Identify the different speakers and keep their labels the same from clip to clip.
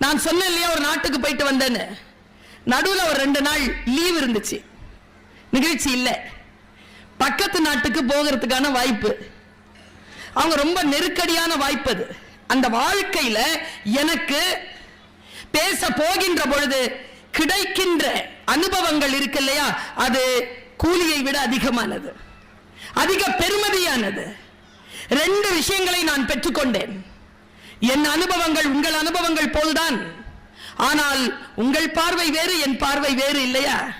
Speaker 1: நான் சொன்னேன் இல்லையா ஒரு நாட்டுக்கு போயிட்டு வந்தேன்னு. நடுவுல ஒரு ரெண்டு நாள் லீவ் இருந்துச்சு. நிகழ்ச்சி இல்லை. பக்கத்து நாட்டுக்கு போகிறதுக்கான வாய்ப்பு. அவங்க ரொம்ப நெருக்கடியான வாய்ப்பு அது. அந்த வாழ்க்கையில எனக்கு பேச போகின்ற பொழுது கிடைக்கின்ற அனுபவங்கள் இருக்கு இல்லையா அது கூலியை விட அதிகமானது. அதிக பெருமதியானது. ரெண்டு விஷயங்களை நான் பெற்றுக்கொண்டேன். என் அனுபவங்கள் உங்கள் அனுபவங்கள் போல்தான் ஆனால் உங்கள் பார்வை வேறு என் பார்வை வேறு இல்லையா?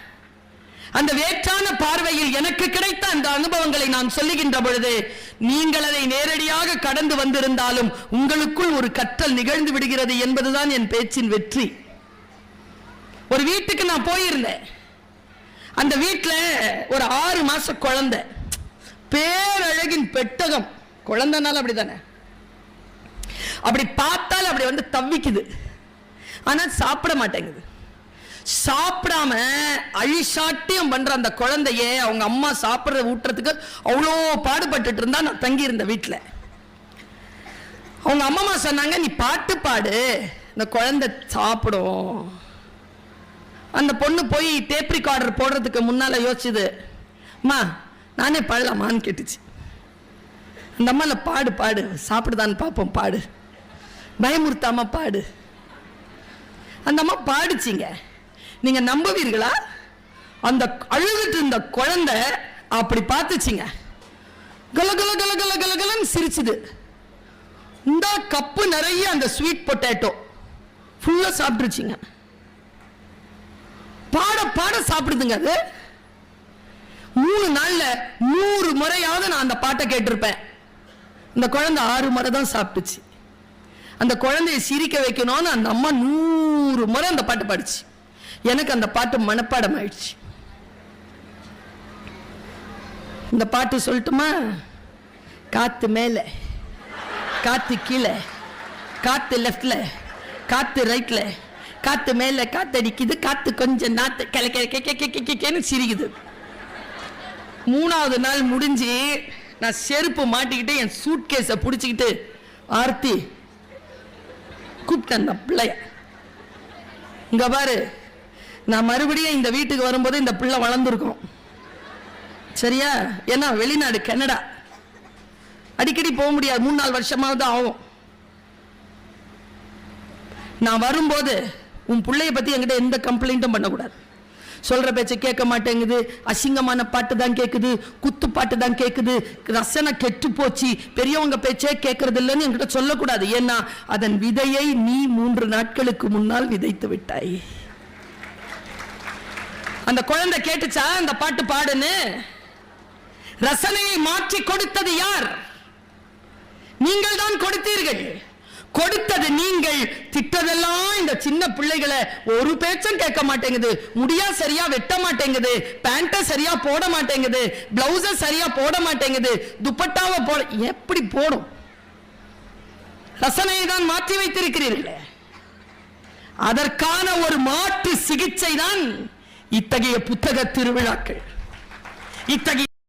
Speaker 1: அந்த வேற்றான பார்வையில் எனக்கு கிடைத்த அந்த அனுபவங்களை நான் சொல்லுகின்ற பொழுது நீங்கள் அதை நேரடியாக கடந்து வந்திருந்தாலும் உங்களுக்குள் ஒரு கற்றல் நிகழ்ந்து விடுகிறது என்பதுதான் என் பேச்சின் வெற்றி. ஒரு வீட்டுக்கு நான் போயிருந்தேன். அந்த வீட்டில் ஒரு ஆறு மாச குழந்தை. பேரழகின் பெட்டகம். குழந்தைனால அப்படிதானே? அப்படி பார்த்தால் அப்படி வந்து தவிக்குது. ஆனால் சாப்பிட மாட்டேங்குது. சாப்பிடாம அழிசாட்டியம் பண்ற அந்த குழந்தைய அவங்க அம்மா சாப்பிட்ற ஊட்டுறதுக்கு அவ்வளோ பாடுபட்டுட்டு இருந்தா நான் தங்கி இருந்த வீட்டில் அவங்க அம்மா சொன்னாங்க நீ பாட்டு பாடு. இந்த குழந்தை சாப்பிடும். அந்த பொண்ணு போய் டேப் ரிகார்டர் போடுறதுக்கு முன்னால யோசிச்சுது அம்மா நானே பாடலாமான்னு கேட்டுச்சு. அந்த அம்மால பாடு பாடு. சாப்பிடுதான்னு பார்ப்போம் பாடு. பயமுறுத்தாம பாடு. அந்த அம்மா பாடிச்சிங்க. நீங்க நம்புவீர்களா? அந்த அழுதுட்டு இருந்த குழந்தை அப்படி பார்த்துச்சிங்க. கல கல கல கல கல கலன்னு சிரிச்சுது. இந்த கப்பு நிறைய அந்த ஸ்வீட் பொட்டேட்டோ ஃபுல்லா சாப்பிட்டுருச்சிங்க. பாட பாட சாப்பிடுதுங்க அது. மூணு நாள்ல நூறு முறையாவது நான் அந்த பாட்டை கேட்டிருப்பேன். இந்த குழந்தை ஆறு முறை தான் சாப்பிட்டுச்சு. அந்த குழந்தைய சிரிக்க வைக்கணும்னு அந்த அம்மா நூறு முறை அந்த பாட்டு பாடிச்சு. எனக்கு அந்த பாட்டு மனப்பாடம் ஆயிடுச்சு இந்த பாட்டு சொல்லட்டுமா? காத்து மேலே காத்து கீழே காத்து லெஃப்டில் காத்து ரைட்டில் காத்து மேல காத்தடிக்குது காத்து கொஞ்சம் நாத்து கிளக்கேன்னு சிரிக்குது. மூணாவது நாள் முடிஞ்சு நான் செருப்பு மாட்டிக்கிட்டு என் சூட்கேஸை பிடிச்சிக்கிட்டு ஆர்த்தி கூப்பிட்டேன் அந்த பிள்ளைய. இங்க பாரு நான் மறுபடியும் இந்த வீட்டுக்கு வரும்போது இந்த பிள்ளை வளர்ந்துருக்கும் சரியா? ஏன்னா வெளிநாடு கனடா. அடிக்கடி போக முடியாது. மூணு நாலு வருஷமாவது ஆகும். நான் வரும்போது உன் பிள்ளைய பத்தி என்கிட்ட எந்த கம்ப்ளைண்ட்டும் பண்ணக்கூடாது. சொல்ற பேச்ச கேட்க மாட்டேங்குது. அசிங்கமான பாட்டு தான் கேட்குது குத்து பாட்டு தான் கேட்குது ரசனை கெட்டு போச்சு. பெரியவங்க பேச்சே கேட்கறது இல்லைன்னு என்கிட்ட சொல்லக்கூடாது. ஏன்னா அதன் விதையை நீ மூன்று நாட்களுக்கு முன்னால் விதைத்து விட்டாய். அந்த குழந்தை கேட்டுச்சா? அந்த பாட்டு பாடுன்னு. ரசனையை மாற்றி கொடுத்தது யார்? நீங்கள் தான் கொடுத்தீர்கள். கொடுத்தது நீங்கள். திட்டதெல்லாம் இந்த சின்ன பிள்ளைகளை ஒரு பேச்சும் கேட்க மாட்டேங்குது. முடியா சரியா வெட்ட மாட்டேங்குது. பேண்ட சரியா போட மாட்டேங்குது. பிளவுஸ சரியா போட மாட்டேங்குது. துப்பட்டாவை போட எப்படி போடும்? ரசனையை தான் மாற்றி வைத்திருக்கிறீர்களே. அதற்கான ஒரு மாற்று சிகிச்சை தான் இத்தகைய புத்தக திருவிழாக்கள். இத்தகைய